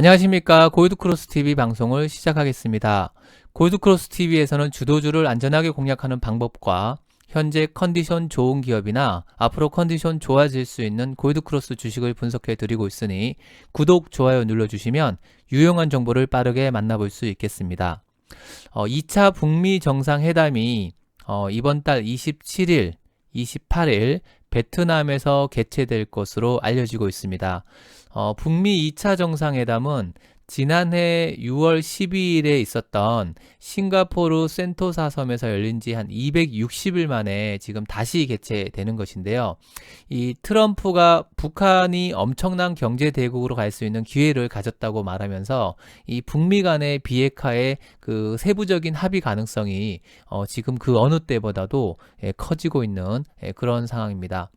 안녕하십니까 골드크로스 TV 방송을 시작하겠습니다. 골드크로스 TV에서는 주도주를 안전하게 공략하는 방법과 현재 컨디션 좋은 기업이나 앞으로 컨디션 좋아질 수 있는 골드크로스 주식을 분석해 드리고 있으니 구독, 좋아요 눌러주시면 유용한 정보를 빠르게 만나볼 수 있겠습니다. 어, 2차 북미 정상회담이 어, 이번 달 27일, 28일 베트남에서 개최될 것으로 알려지고 있습니다. 어, 북미 2차 정상회담은 지난해 6월 12일에 있었던 싱가포르 센토사 섬에서 열린 지 한 260일 만에 지금 다시 개최되는 것인데요. 이 트럼프가 북한이 엄청난 경제 대국으로 갈 수 있는 기회를 가졌다고 말하면서 이 북미 간의 비핵화의 그 세부적인 합의 가능성이 어, 지금 그 어느 때보다도 예, 커지고 있는 예, 그런 상황입니다.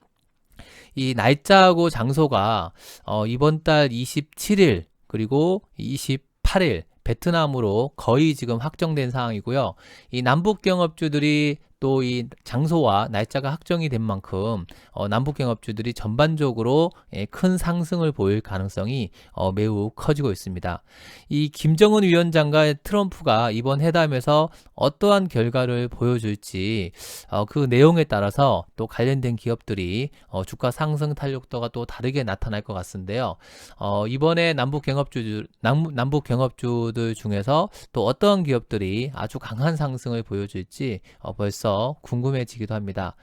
이 날짜하고 장소가 어, 이번 달 27일 그리고 28일 베트남으로 거의 지금 확정된 상황이고요. 이 남북 경업주들이 또 이 장소와 날짜가 확정이 된 만큼 어, 남북 경업주들이 전반적으로 예, 큰 상승을 보일 가능성이 어, 매우 커지고 있습니다. 이 김정은 위원장과 트럼프가 이번 회담에서 어떠한 결과를 보여줄지 어, 그 내용에 따라서 또 관련된 기업들이 어, 주가 상승 탄력도가 또 다르게 나타날 것 같은데요. 어, 이번에 남북 경업주 남북, 경업주들 중에서 또 어떠한 기업들이 아주 강한 상승을 보여줄지 어, 벌써 궁금해지기도 합니다.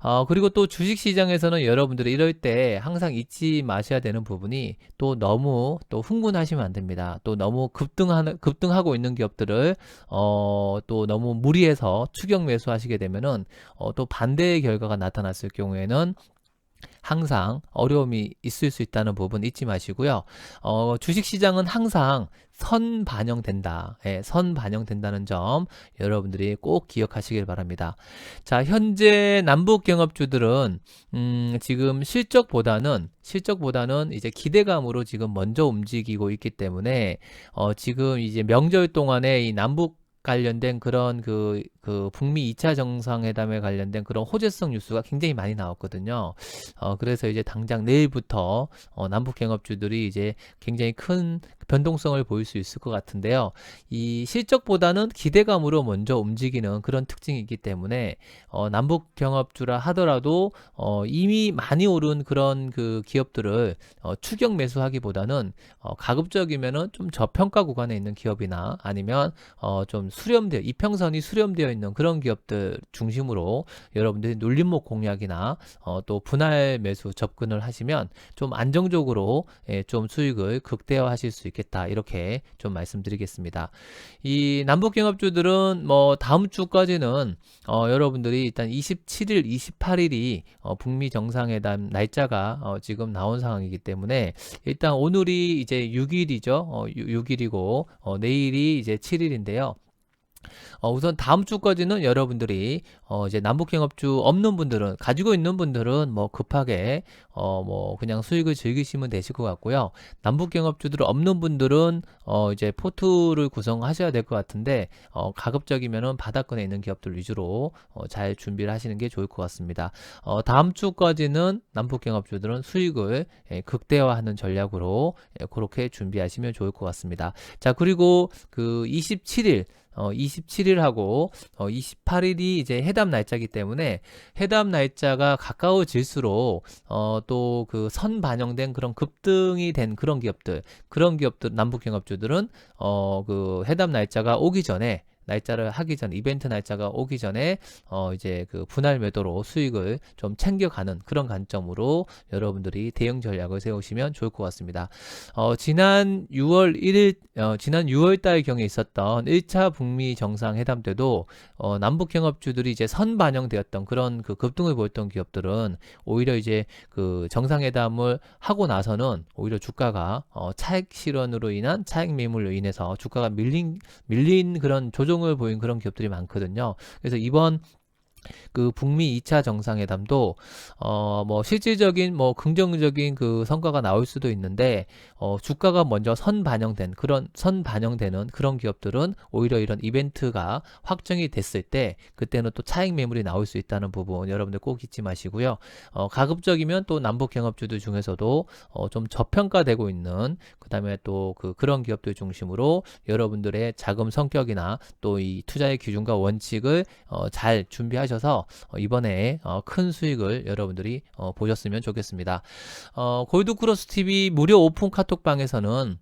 어, 그리고 또 주식시장에서는 여러분들이 이럴 때 항상 잊지 마셔야 되는 부분이 또 너무 또 흥분하시면 안 됩니다. 또 너무 급등하는 급등하고 있는 기업들을 어, 또 너무 무리해서 추격 매수하시게 되면은 어, 또 반대의 결과가 나타났을 경우에는 항상 어려움이 있을 수 있다는 부분 잊지 마시고요. 어, 주식시장은 항상 선 반영된다. 예, 선 반영된다는 점 여러분들이 꼭 기억하시길 바랍니다. 자, 현재 남북 경업주들은 음, 지금 실적보다는 실적보다는 이제 기대감으로 지금 먼저 움직이고 있기 때문에 어, 지금 이제 명절 동안에 이 남북 관련된 그런 그, 그 북미 2차 정상회담에 관련된 그런 호재성 뉴스가 굉장히 많이 나왔거든요. 어, 그래서 이제 당장 내일부터 어, 남북 경업주들이 이제 굉장히 큰 변동성을 보일 수 있을 것 같은데요. 이 실적보다는 기대감으로 먼저 움직이는 그런 특징이 있기 때문에 어, 남북 경업주라 하더라도 어, 이미 많이 오른 그런 그 기업들을 어, 추격 매수하기보다는 어, 가급적이면은 좀 저평가 구간에 있는 기업이나 아니면 어, 좀 수렴되어 이평선이 수렴되어 있는 그런 기업들 중심으로 여러분들이 눌림목 공략이나 어, 또 분할 매수 접근을 하시면 좀 안정적으로 예, 좀 수익을 극대화하실 수 있겠다 이렇게 좀 말씀드리겠습니다. 이 남북 경업주들은 뭐 다음 주까지는 어, 여러분들이 일단 27일, 28일이 어, 북미 정상회담 날짜가 어, 지금 나온 상황이기 때문에 일단 오늘이 이제 6일이죠. 어, 6일이고 어, 내일이 이제 7일인데요. 어, 우선 다음 주까지는 여러분들이 어, 이제 남북경업주 없는 분들은 가지고 있는 분들은 뭐 급하게 어, 뭐 그냥 수익을 즐기시면 되실 것 같고요. 남북경업주들 없는 분들은 어, 이제 포트를 구성하셔야 될 것 같은데 어, 가급적이면은 바닥권에 있는 기업들 위주로 어, 잘 준비를 하시는 게 좋을 것 같습니다. 어, 다음 주까지는 남북경업주들은 수익을 예, 극대화하는 전략으로 예, 그렇게 준비하시면 좋을 것 같습니다. 자 그리고 그 27일 어, 27일하고 어, 28일이 이제 해담 날짜기 때문에 해담 날짜가 가까워질수록 어, 또 그 선 반영된 그런 급등이 된 그런 기업들, 그런 기업들 남북 경업주들은 어, 그 해담 날짜가 오기 전에 날짜를 하기 전 이벤트 날짜가 오기 전에 어 이제 그 분할 매도로 수익을 좀 챙겨가는 그런 관점으로 여러분들이 대응 전략을 세우시면 좋을 것 같습니다. 어 지난 6월 1일 어 지난 6월 달 경에 있었던 1차 북미 정상 회담 때도 어 남북 경업주들이 이제 선 반영되었던 그런 그 급등을 보였던 기업들은 오히려 이제 그 정상회담을 하고 나서는 오히려 주가가 어 차익 실현으로 인한 차익 매물로 인해서 주가가 밀린 밀린 그런 조정 조정을 보인 그런 기업들이 많거든요. 그래서 이번 그 북미 2차 정상회담도 어 뭐 실질적인 뭐 긍정적인 그 성과가 나올 수도 있는데 어 주가가 먼저 선 반영된 그런 선 반영되는 그런 기업들은 오히려 이런 이벤트가 확정이 됐을 때 그때는 또 차익 매물이 나올 수 있다는 부분 여러분들 꼭 잊지 마시고요. 어 가급적이면 또 남북 경합주들 중에서도 어 좀 저평가되고 있는 그다음에 또 그 그런 기업들 중심으로 여러분들의 자금 성격이나 또 이 투자의 기준과 원칙을 어 잘 준비하셔서 어 이번에 어큰 수익을 여러분들이 어 보셨으면 좋겠습니다. 어 골드크로스 TV 무료 오픈 카톡방에서는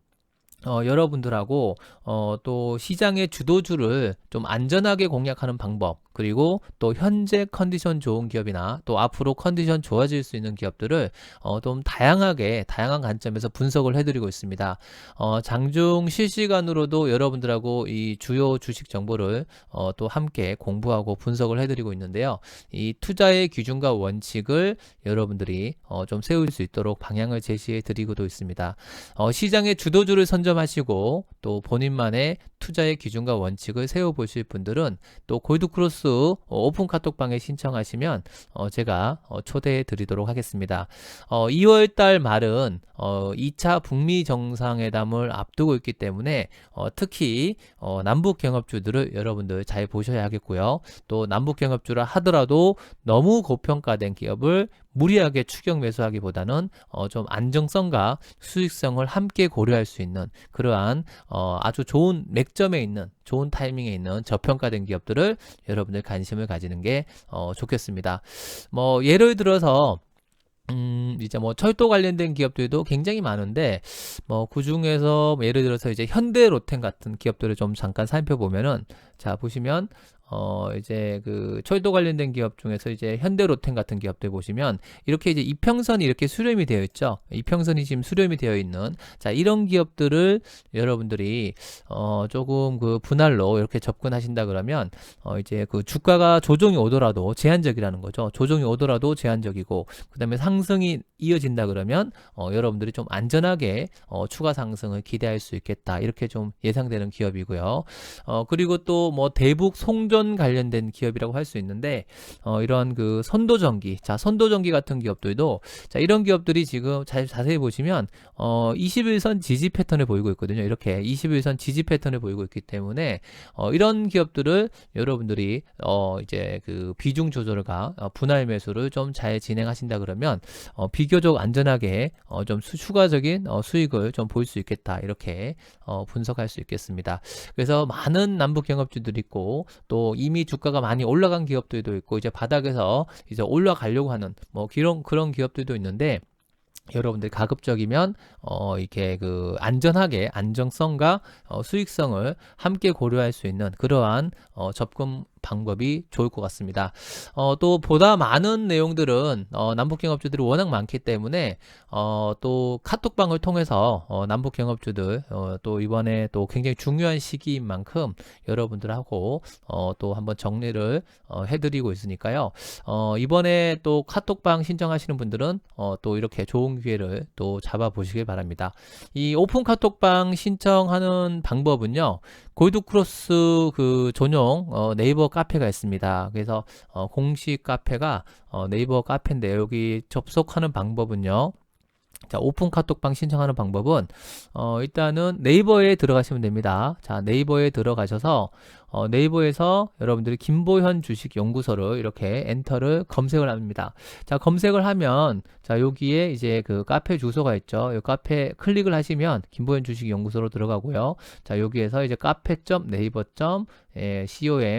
어, 여러분들하고 어, 또 시장의 주도주를 좀 안전하게 공략하는 방법 그리고 또 현재 컨디션 좋은 기업이나 또 앞으로 컨디션 좋아질 수 있는 기업들을 어, 좀 다양하게 다양한 관점에서 분석을 해드리고 있습니다. 어, 장중 실시간으로도 여러분들하고 이 주요 주식 정보를 어, 또 함께 공부하고 분석을 해드리고 있는데요. 이 투자의 기준과 원칙을 여러분들이 어, 좀 세울 수 있도록 방향을 제시해 드리고도 있습니다. 어, 시장의 주도주를 선점하시고 또 본인만의 투자의 기준과 원칙을 세워 보실 분들은 또 골드크로스 오픈 카톡방에 신청하시면 어, 제가 어, 초대해 드리도록 하겠습니다. 어, 2월 달 말은 어, 2차 북미 정상회담을 앞두고 있기 때문에 어, 특히 어, 남북 경업주들을 여러분들 잘 보셔야 하겠고요. 또 남북 경업주라 하더라도 너무 고평가된 기업을 무리하게 추격 매수하기보다는 어, 좀 안정성과 수익성을 함께 고려할 수 있는 그러한 어, 아주 좋은 맥 점에 있는 좋은 타이밍에 있는 저평가된 기업들을 여러분들 관심을 가지는 게 어, 좋겠습니다. 뭐 예를 들어서 음, 이제 뭐 철도 관련된 기업들도 굉장히 많은데, 뭐, 그 중에서 예를 들어서 이제 현대 로템 같은 기업들을 좀 잠깐 살펴보면은, 자, 보시면, 어, 이제 그 철도 관련된 기업 중에서 이제 현대로템 같은 기업들 보시면 이렇게 이제 이평선이 이렇게 수렴이 되어 있죠. 이평선이 지금 수렴이 되어 있는 자, 이런 기업들을 여러분들이 어, 조금 그 분할로 이렇게 접근하신다 그러면 어, 이제 그 주가가 조정이 오더라도 제한적이라는 거죠. 조정이 오더라도 제한적이고 그다음에 상승이 이어진다 그러면 어, 여러분들이 좀 안전하게 어, 추가 상승을 기대할 수 있겠다. 이렇게 좀 예상되는 기업이고요. 어, 그리고 또 뭐 대북 송전 충전 관련된 기업이라고 할 수 있는데 어, 이런 그 선도전기, 자 선도전기 같은 기업들도 자 이런 기업들이 지금 잘 자세히 보시면 어, 21선 지지 패턴을 보이고 있거든요. 이렇게 21선 지지 패턴을 보이고 있기 때문에 어, 이런 기업들을 여러분들이 어, 이제 그 비중 조절과 어, 분할 매수를 좀 잘 진행하신다 그러면 어, 비교적 안전하게 어, 좀 수, 추가적인 어, 수익을 좀 볼 수 있겠다 이렇게 어, 분석할 수 있겠습니다. 그래서 많은 남북 경업주들이 있고 또 이미 주가가 많이 올라간 기업들도 있고 이제 바닥에서 이제 올라가려고 하는 뭐 그런 그런 기업들도 있는데 여러분들 가급적이면 어 이렇게 그 안전하게 안정성과 어 수익성을 함께 고려할 수 있는 그러한 어 접근 방법이 좋을 것 같습니다. 어, 또 보다 많은 내용들은 어, 남북 경업주들이 워낙 많기 때문에 어, 또 카톡방을 통해서 어, 남북 경업주들 어, 또 이번에 또 굉장히 중요한 시기인 만큼 여러분들하고 어, 또 한번 정리를 어, 해드리고 있으니까요. 어, 이번에 또 카톡방 신청하시는 분들은 어, 또 이렇게 좋은 기회를 또 잡아보시길 바랍니다. 이 오픈 카톡방 신청하는 방법은요. 골드크로스 그 전용 어, 네이버 카페가 있습니다. 그래서 어, 공식 카페가 어, 네이버 카페인데 여기 접속하는 방법은요. 자, 오픈 카톡방 신청하는 방법은 어, 일단은 네이버에 들어가시면 됩니다. 자, 네이버에 들어가셔서 어, 네이버에서 여러분들이 김보현 주식 연구소를 이렇게 엔터를 검색을 합니다. 자, 검색을 하면 자, 여기에 이제 그 카페 주소가 있죠. 이 카페 클릭을 하시면 김보현 주식 연구소로 들어가고요. 자, 여기에서 이제 카페.네이버.com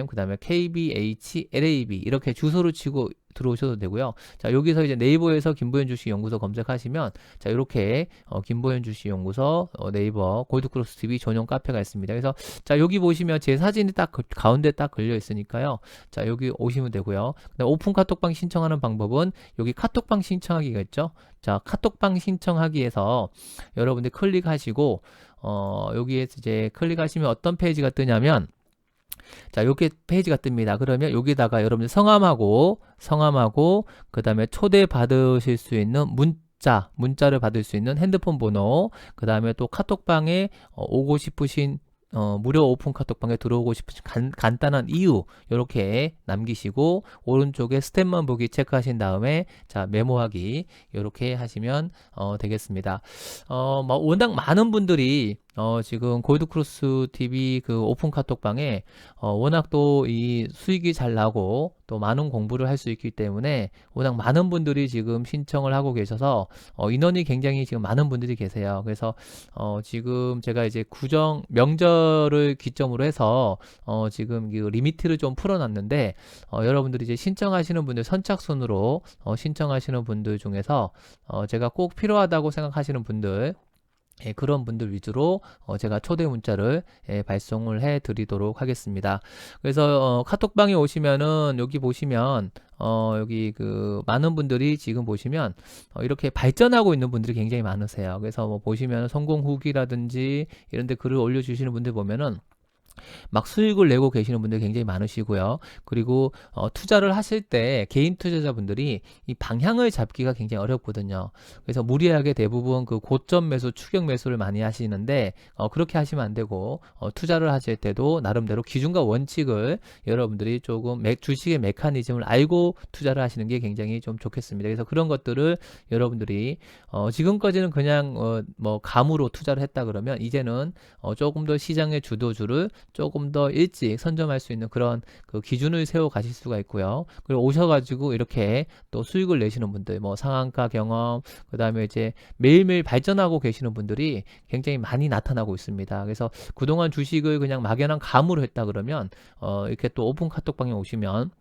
그다음에 kbhlab 이렇게 주소를 치고 들어오셔도 되고요. 자, 여기서 이제 네이버에서 김보현 주식 연구소 검색하시면 자, 이렇게 어, 김보현 주식 연구소 어, 네이버 골드크로스 TV 전용 카페가 있습니다. 그래서 자, 여기 보시면 제 사진이 딱 그, 가운데 딱 걸려 있으니까요. 자, 여기 오시면 되고요. 오픈 카톡방 신청하는 방법은 여기 카톡방 신청하기가 있죠. 자, 카톡방 신청하기에서 여러분들 클릭하시고 어, 여기에 이제 클릭하시면 어떤 페이지가 뜨냐면 자, 요게 페이지가 뜹니다. 그러면 여기다가 여러분들 성함하고 성함하고 그다음에 초대 받으실 수 있는 문자, 문자를 받을 수 있는 핸드폰 번호, 그다음에 또 카톡방에 어, 오고 싶으신 어, 무료 오픈 카톡방에 들어오고 싶으신 간, 간단한 이유 이렇게 남기시고 오른쪽에 스텝만 보기 체크하신 다음에 자 메모하기 이렇게 하시면 어, 되겠습니다. 어, 뭐 워낙 많은 분들이 어, 지금 골드크로스 TV 그 오픈 카톡방에 어, 워낙 또 이 수익이 잘 나고 또 많은 공부를 할 수 있기 때문에 워낙 많은 분들이 지금 신청을 하고 계셔서 어, 인원이 굉장히 지금 많은 분들이 계세요. 그래서 어, 지금 제가 이제 구정 명절을 기점으로 해서 어, 지금 그 리미트를 좀 풀어놨는데 어, 여러분들이 이제 신청하시는 분들 선착순으로 어, 신청하시는 분들 중에서 어, 제가 꼭 필요하다고 생각하시는 분들 예, 그런 분들 위주로 어, 제가 초대 문자를 예, 발송을 해 드리도록 하겠습니다. 그래서 어, 카톡방에 오시면은 여기 보시면 어, 여기 그 많은 분들이 지금 보시면 어, 이렇게 발전하고 있는 분들이 굉장히 많으세요. 그래서 뭐 보시면 성공 후기라든지 이런 데 글을 올려 주시는 분들 보면은 막 수익을 내고 계시는 분들 굉장히 많으시고요. 그리고 어, 투자를 하실 때 개인 투자자분들이 이 방향을 잡기가 굉장히 어렵거든요. 그래서 무리하게 대부분 그 고점 매수, 추격 매수를 많이 하시는데 어, 그렇게 하시면 안 되고 어, 투자를 하실 때도 나름대로 기준과 원칙을 여러분들이 조금 매, 주식의 메커니즘을 알고 투자를 하시는 게 굉장히 좀 좋겠습니다. 그래서 그런 것들을 여러분들이 어, 지금까지는 그냥 어, 뭐 감으로 투자를 했다 그러면 이제는 어, 조금 더 시장의 주도주를 조금 더 일찍 선점할 수 있는 그런 그 기준을 세워 가실 수가 있고요. 그리고 오셔가지고 이렇게 또 수익을 내시는 분들, 뭐 상한가 경험, 그 다음에 이제 매일매일 발전하고 계시는 분들이 굉장히 많이 나타나고 있습니다. 그래서 그동안 주식을 그냥 막연한 감으로 했다 그러면 어, 이렇게 또 오픈 카톡방에 오시면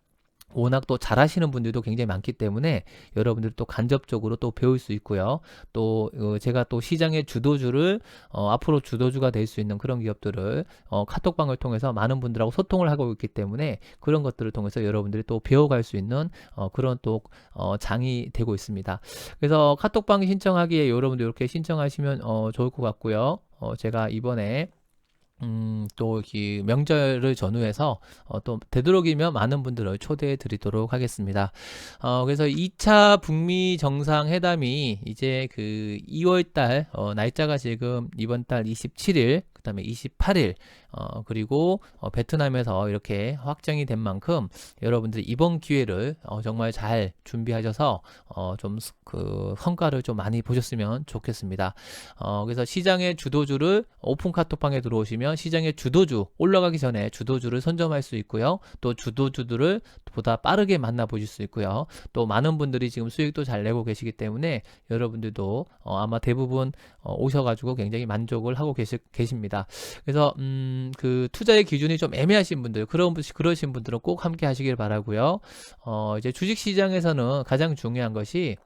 워낙 또 잘하시는 분들도 굉장히 많기 때문에 여러분들이 또 간접적으로 또 배울 수 있고요. 또 어, 제가 또 시장의 주도주를 어, 앞으로 주도주가 될 수 있는 그런 기업들을 어, 카톡방을 통해서 많은 분들하고 소통을 하고 있기 때문에 그런 것들을 통해서 여러분들이 또 배워갈 수 있는 어, 그런 또 어, 장이 되고 있습니다. 그래서 카톡방 신청하기에 여러분들 이렇게 신청하시면 어, 좋을 것 같고요. 어, 제가 이번에 음, 또, 이 명절을 전후해서, 어, 또, 되도록이면 많은 분들을 초대해 드리도록 하겠습니다. 어, 그래서 2차 북미 정상회담이 이제 그 2월 달, 어, 날짜가 지금 이번 달 27일, 그 다음에 28일, 어, 그리고 어, 베트남에서 이렇게 확정이 된 만큼 여러분들이 이번 기회를 어, 정말 잘 준비하셔서 어, 좀그 성과를 좀 많이 보셨으면 좋겠습니다. 어, 그래서 시장의 주도주를 오픈 카톡방에 들어오시면 시장의 주도주 올라가기 전에 주도주를 선점할 수 있고요. 또 주도주들을 보다 빠르게 만나보실 수 있고요. 또 많은 분들이 지금 수익도 잘 내고 계시기 때문에 여러분들도 어, 아마 대부분 어, 오셔가지고 굉장히 만족을 하고 계시, 계십니다. 그래서 음, 그 투자의 기준이 좀 애매하신 분들, 그런 분, 그러신 분들은 꼭 함께 하시길 바라고요. 어, 이제 주식 시장에서는 가장 중요한 것이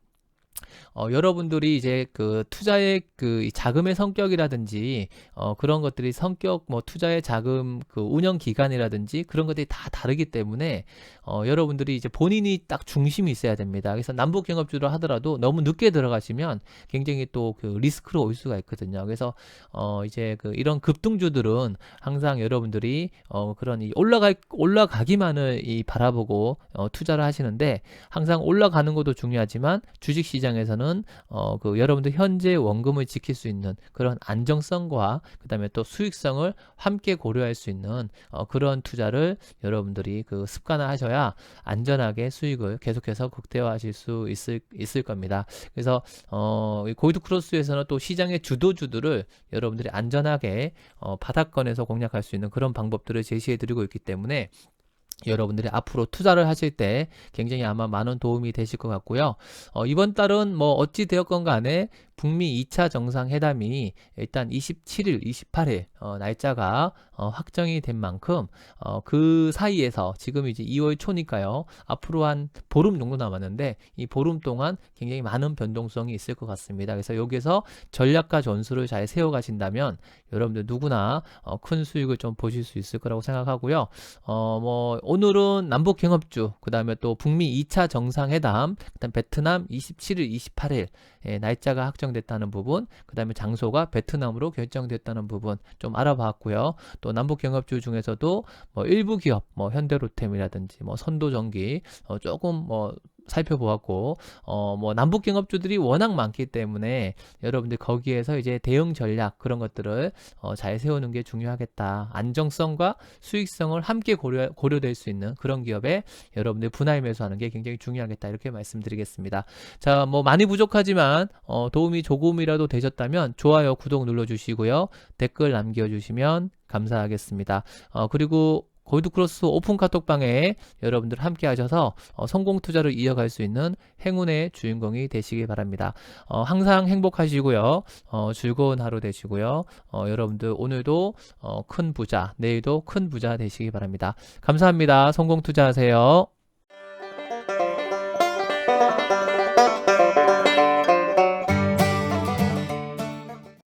어, 여러분들이 이제 그 투자의 그 자금의 성격이라든지 어, 그런 것들이 성격 뭐 투자의 자금 그 운영 기간이라든지 그런 것들이 다 다르기 때문에 어, 여러분들이 이제 본인이 딱 중심이 있어야 됩니다. 그래서 남북 경업주를 하더라도 너무 늦게 들어가시면 굉장히 또 그 리스크로 올 수가 있거든요. 그래서 어, 이제 그 이런 급등주들은 항상 여러분들이 어, 그런 이 올라가 올라가기만을 이 바라보고 어, 투자를 하시는데 항상 올라가는 것도 중요하지만 주식 시장 에서는 어, 그 여러분들 현재 원금을 지킬 수 있는 그런 안정성과 그다음에 또 수익성을 함께 고려할 수 있는 어, 그런 투자를 여러분들이 그 습관화 하셔야 안전하게 수익을 계속해서 극대화하실 수 있을 있을 겁니다. 그래서 어, 골드 크로스에서는 또 시장의 주도주들을 여러분들이 안전하게 어, 바닥권에서 공략할 수 있는 그런 방법들을 제시해 드리고 있기 때문에 여러분들이 앞으로 투자를 하실 때 굉장히 아마 많은 도움이 되실 것 같고요. 어, 이번 달은 뭐 어찌 되었건 간에 북미 2차 정상회담이 일단 27일, 28일 어, 날짜가 어, 확정이 된 만큼 어, 그 사이에서 지금 이제 2월 초니까요. 앞으로 한 보름 정도 남았는데 이 보름 동안 굉장히 많은 변동성이 있을 것 같습니다. 그래서 여기서 전략과 전술을 잘 세워 가신다면 여러분들 누구나 어, 큰 수익을 좀 보실 수 있을 거라고 생각하고요. 어, 뭐 오늘은 남북 경협주, 그 다음에 또 북미 2차 정상회담, 그다음 베트남 27일, 28일 예, 날짜가 확정 됐다는 부분, 그 다음에 장소가 베트남으로 결정됐다는 부분 좀 알아봤고요. 또 남북 경협주 중에서도 뭐 일부 기업, 뭐 현대로템이라든지 뭐 선도전기 어, 조금 뭐 살펴보았고 어 뭐 남북 경업주들이 워낙 많기 때문에 여러분들 거기에서 이제 대응 전략 그런 것들을 어, 잘 세우는 게 중요하겠다. 안정성과 수익성을 함께 고려 고려될 수 있는 그런 기업에 여러분들 분할 매수하는 게 굉장히 중요하겠다. 이렇게 말씀드리겠습니다. 자, 뭐 많이 부족하지만 어, 도움이 조금이라도 되셨다면 좋아요, 구독 눌러 주시고요. 댓글 남겨 주시면 감사하겠습니다. 어, 그리고 골드크로스 오픈 카톡방에 여러분들 함께 하셔서 어, 성공 투자를 이어갈 수 있는 행운의 주인공이 되시길 바랍니다. 어, 항상 행복하시고요. 어, 즐거운 하루 되시고요. 어, 여러분들 오늘도 어, 큰 부자, 내일도 큰 부자 되시기 바랍니다. 감사합니다. 성공 투자하세요.